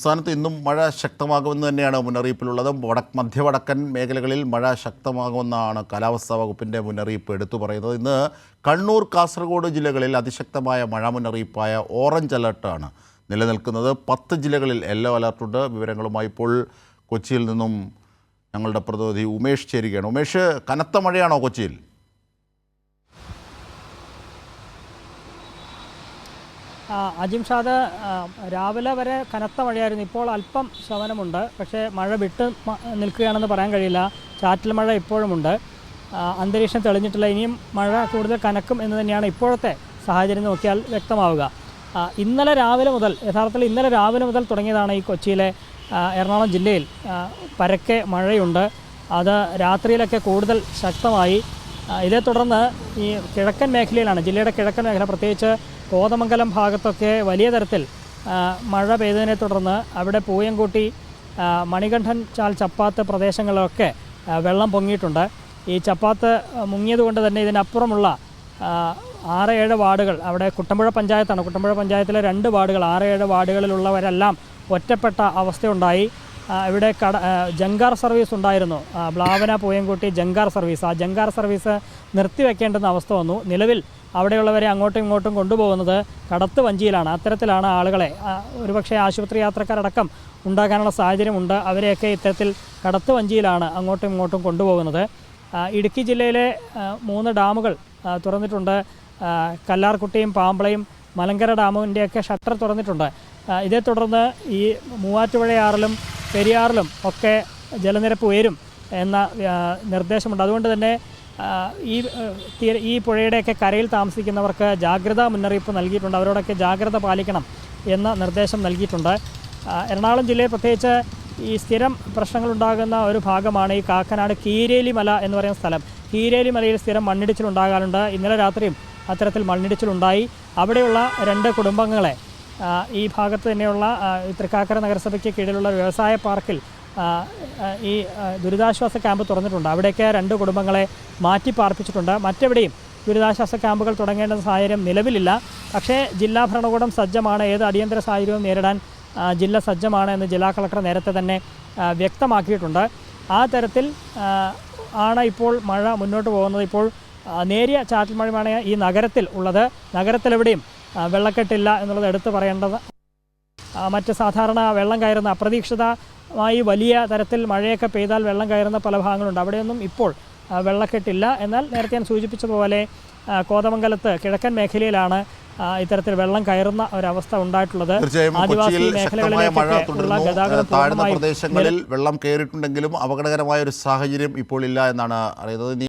സംസ്ഥാനത്ത് ഇന്നും മഴ ശക്തമാകുമെന്ന് തന്നെയാണ് മുന്നറിയിപ്പിലുള്ളത്. വടക്ക് മധ്യവടക്കൻ മേഖലകളിൽ മഴ ശക്തമാകുമെന്നാണ് കാലാവസ്ഥാ വകുപ്പിന്റെ മുന്നറിയിപ്പ് എടുത്തു പറയുന്നത്. ഇന്ന് കണ്ണൂർ കാസർഗോഡ് ജില്ലകളിൽ അതിശക്തമായ മഴ മുന്നറിയിപ്പായ ഓറഞ്ച് അലർട്ടാണ് നിലനിൽക്കുന്നത്. പത്ത് ജില്ലകളിൽ യെല്ലോ അലർട്ടുണ്ട് വിവരങ്ങളുമായി ഇപ്പോൾ കൊച്ചിയിൽ നിന്നും ഞങ്ങളുടെ പ്രതിനിധി ഉമേഷ് ചേരുകയാണ്. ഉമേഷ് കനത്ത മഴയാണോ കൊച്ചിയിൽ? ആ, അജിം ഷാദ് രാവിലെ വരെ കനത്ത മഴയായിരുന്നു. ഇപ്പോൾ അല്പം ശമനമുണ്ട്. പക്ഷേ മഴ വിട്ട് നിൽക്കുകയാണെന്ന് പറയാൻ കഴിയില്ല. ചാറ്റൽ മഴ ഇപ്പോഴുമുണ്ട്. അന്തരീക്ഷം തെളിഞ്ഞിട്ടില്ല. ഇനിയും മഴ കൂടുതൽ കനക്കും എന്ന് തന്നെയാണ് ഇപ്പോഴത്തെ സാഹചര്യം നോക്കിയാൽ വ്യക്തമാവുക. ഇന്നലെ രാവിലെ മുതൽ യഥാർത്ഥത്തിൽ ഇന്നലെ രാവിലെ മുതൽ തുടങ്ങിയതാണ് ഈ കൊച്ചിയിലെ എറണാകുളം ജില്ലയിൽ. പരക്കെ മഴയുണ്ട്. അത് രാത്രിയിലൊക്കെ കൂടുതൽ ശക്തമായി ഇതേ തുടർന്ന് ഈ കിഴക്കൻ മേഖലയിലാണ് ജില്ലയുടെ കിഴക്കൻ മേഖല പ്രത്യേകിച്ച് കോതമംഗലം ഭാഗത്തൊക്കെ വലിയ തരത്തിൽ മഴ പെയ്തതിനെ തുടർന്ന് അവിടെ പൂയംകൂട്ടി മണികണ്ഠൻ ചാൽ ചപ്പാത്ത് പ്രദേശങ്ങളിലൊക്കെ വെള്ളം പൊങ്ങിയിട്ടുണ്ട്. ഈ ചപ്പാത്ത് മുങ്ങിയതുകൊണ്ട് തന്നെ ഇതിനപ്പുറമുള്ള ആറ് ഏഴ് വാർഡുകൾ അവിടെ കുട്ടമ്പുഴ പഞ്ചായത്താണ്. കുട്ടമ്പുഴ പഞ്ചായത്തിലെ രണ്ട് വാർഡുകൾ ആറ് ഏഴ് വാർഡുകളിലുള്ളവരെല്ലാം ഒറ്റപ്പെട്ട അവസ്ഥയുണ്ടായി. ഇവിടെ കട ജങ്കാർ സർവീസ് ഉണ്ടായിരുന്നു. ബ്ലാവന പൂയംകുട്ടി ജങ്കാർ സർവീസ്. ആ ജങ്കാർ സർവീസ് നിർത്തിവെക്കേണ്ടുന്ന അവസ്ഥ വന്നു. നിലവിൽ അവിടെയുള്ളവരെ അങ്ങോട്ടും ഇങ്ങോട്ടും കൊണ്ടുപോകുന്നത് കടത്ത് വഞ്ചിയിലാണ്. അത്തരത്തിലാണ് ആളുകളെ ഒരുപക്ഷെ ആശുപത്രി യാത്രക്കാരടക്കം ഉണ്ടാകാനുള്ള സാഹചര്യമുണ്ട്. അവരെയൊക്കെ ഇത്തരത്തിൽ കടത്ത് വഞ്ചിയിലാണ് അങ്ങോട്ടും ഇങ്ങോട്ടും കൊണ്ടുപോകുന്നത്. ഇടുക്കി ജില്ലയിലെ മൂന്ന് ഡാമുകൾ തുറന്നിട്ടുണ്ട്. കല്ലാർകുട്ടിയും പാമ്പളയും മലങ്കര ഡാമിന്റെയൊക്കെ ഷട്ടർ തുറന്നിട്ടുണ്ട്. ഇതേ തുടർന്ന് ഈ മൂവാറ്റുപുഴയാറിലും പെരിയാറിലും ഒക്കെ ജലനിരപ്പ് ഉയരും എന്ന നിർദ്ദേശമുണ്ട്. അതുകൊണ്ട് തന്നെ ഈ തീര ഈ പുഴയുടെയൊക്കെ കരയിൽ താമസിക്കുന്നവർക്ക് ജാഗ്രതാ മുന്നറിയിപ്പ് നൽകിയിട്ടുണ്ട്. അവരോടൊക്കെ ജാഗ്രത പാലിക്കണം എന്ന നിർദ്ദേശം നൽകിയിട്ടുണ്ട്. എറണാകുളം ജില്ലയിൽ പ്രത്യേകിച്ച് ഈ സ്ഥിരം പ്രശ്നങ്ങളുണ്ടാകുന്ന ഒരു ഭാഗമാണ് ഈ കാക്കനാട് കീരേലി മല എന്ന് പറയുന്ന സ്ഥലം. കീരേലി മലയിൽ സ്ഥിരം മണ്ണിടിച്ചിലുണ്ടാകാറുണ്ട്. ഇന്നലെ രാത്രിയും അത്തരത്തിൽ മണ്ണിടിച്ചിലുണ്ടായി. അവിടെയുള്ള രണ്ട് കുടുംബങ്ങളെ ഈ ഭാഗത്ത് തന്നെയുള്ള തൃക്കാക്കര നഗരസഭയ്ക്ക് കീഴിലുള്ള വ്യവസായ പാർക്കിൽ ഈ ദുരിതാശ്വാസ ക്യാമ്പ് തുറന്നിട്ടുണ്ട്. അവിടേക്ക് രണ്ട് കുടുംബങ്ങളെ മാറ്റി പാർപ്പിച്ചിട്ടുണ്ട് മറ്റെവിടെയും ദുരിതാശ്വാസ ക്യാമ്പുകൾ തുടങ്ങേണ്ട സാഹചര്യം നിലവിലില്ല. പക്ഷേ ജില്ലാ ഭരണകൂടം സജ്ജമാണ്. ഏത് അടിയന്തര സാഹചര്യവും നേരിടാൻ ജില്ല സജ്ജമാണ് എന്ന് ജില്ലാ കളക്ടർ നേരത്തെ തന്നെ വ്യക്തമാക്കിയിട്ടുണ്ട്. ആ തരത്തിൽ ആണ് ഇപ്പോൾ മഴ മുന്നോട്ട് പോകുന്നത്. ഇപ്പോൾ നേരിയ ചാറ്റൽ മഴയാണ് ഈ നഗരത്തിൽ ഉള്ളത്. നഗരത്തിലെവിടെയും വെള്ളക്കെട്ടില്ല എന്നുള്ളത് എടുത്തു പറയേണ്ടത്. മറ്റ് സാധാരണ വെള്ളം കയറുന്ന അപ്രതീക്ഷിതമായി വലിയ തരത്തിൽ മഴയൊക്കെ പെയ്താൽ വെള്ളം കയറുന്ന പല ഭാഗങ്ങളുണ്ട്. അവിടെയൊന്നും ഇപ്പോൾ വെള്ളക്കെട്ടില്ല. എന്നാൽ നേരത്തെ ഞാൻ സൂചിപ്പിച്ചതുപോലെ കോതമംഗലത്ത് കിഴക്കൻ മേഖലയിലാണ് ഇത്തരത്തിൽ വെള്ളം കയറുന്ന ഒരവസ്ഥ ഉണ്ടായിട്ടുള്ളത്. ആദിവാസി വെള്ളം കയറിയിട്ടുണ്ടെങ്കിലും അപകടകരമായ ഒരു സാഹചര്യം ഇപ്പോൾ ഇല്ല എന്നാണ് അറിയുന്നത്.